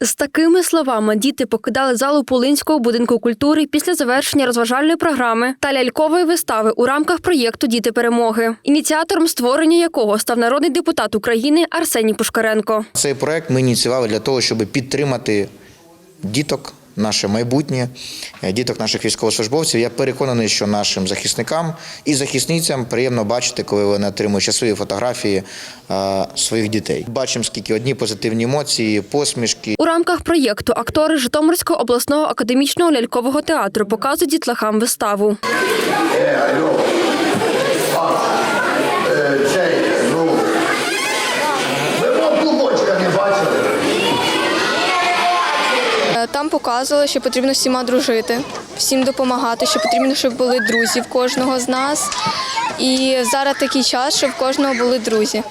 З такими словами діти покидали залу Полинського будинку культури після завершення розважальної програми та лялькової вистави у рамках проєкту Діти перемоги, ініціатором створення якого став народний депутат України Арсеній Пушкаренко. Цей проект ми ініціювали для того, щоб підтримати діток, наше майбутнє, е, діток наших військовослужбовців. Я переконаний, що нашим захисникам і захисницям приємно бачити, коли вони отримують щасливі фотографії е, своїх дітей. Бачимо, скільки одні позитивні емоції, посмішки. У рамках проєкту актори Житомирського обласного академічного лялькового театру показують дітлахам виставу. Цей, Там показували, що потрібно всіма дружити, всім допомагати, що потрібно, щоб були друзі в кожного з нас. І зараз такий час, щоб в кожного були друзі.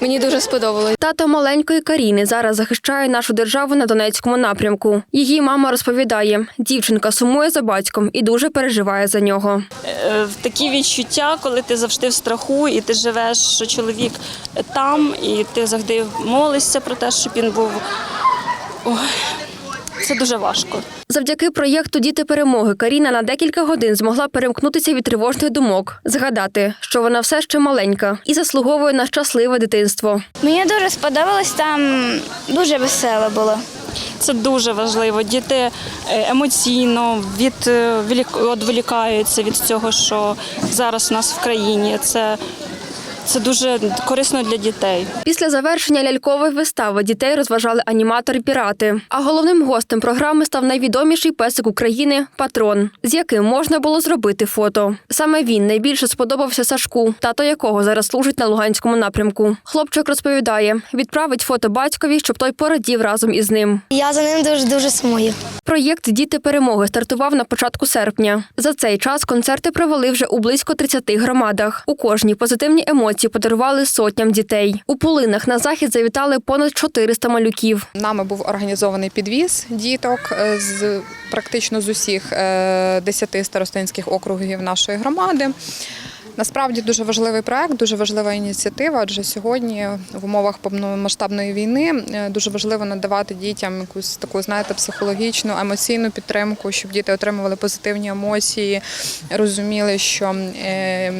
Мені дуже сподобалось. Тато маленької Каріни зараз захищає нашу державу на Донецькому напрямку. Її мама розповідає, дівчинка сумує за батьком і дуже переживає за нього. Е, такі відчуття, коли ти завжди в страху, і ти живеш, що чоловік там, і ти завжди молишся про те, щоб він був. Ой, це дуже важко. Завдяки проєкту Діти перемоги Каріна на декілька годин змогла перемкнутися від тривожних думок, згадати, що вона все ще маленька і заслуговує на щасливе дитинство. Мені дуже сподобалось, там дуже весело було. Це дуже важливо. Діти е, емоційно від, е, відволікаються від цього, що зараз у нас в країні. Це, це дуже корисно для дітей. Після завершення лялькової вистави дітей розважали аніматори-пірати. А головним гостем програми став найвідоміший песик України патрон, з яким можна було зробити фото. Саме він найбільше сподобався Сашку, тато якого зараз служить на Луганському напрямку. Хлопчик розповідає, відправить фото батькові, щоб той порадів разом із ним. Я за ним дуже дуже сумую. Проєкт Діти перемоги стартував на початку серпня. За цей час концерти провели вже у близько 30 громадах. У кожній позитивні емоції подарували сотням дітей. У Полинах на захід завітали понад 400 малюків. Нами був організований підвіз діток е, з практично з усіх е, 10 старостинських округів нашої громади. Насправді дуже важливий проект, дуже важлива ініціатива, адже сьогодні в умовах повномасштабної війни е, дуже важливо надавати дітям якусь таку, знаєте, психологічну, емоційну підтримку, щоб діти отримували позитивні емоції, розуміли, що е,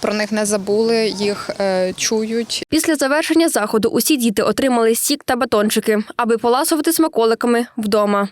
про них не забули, їх е, чують Після завершення заходу усі діти отримали сік та батончики, аби поласувати смаколиками вдома.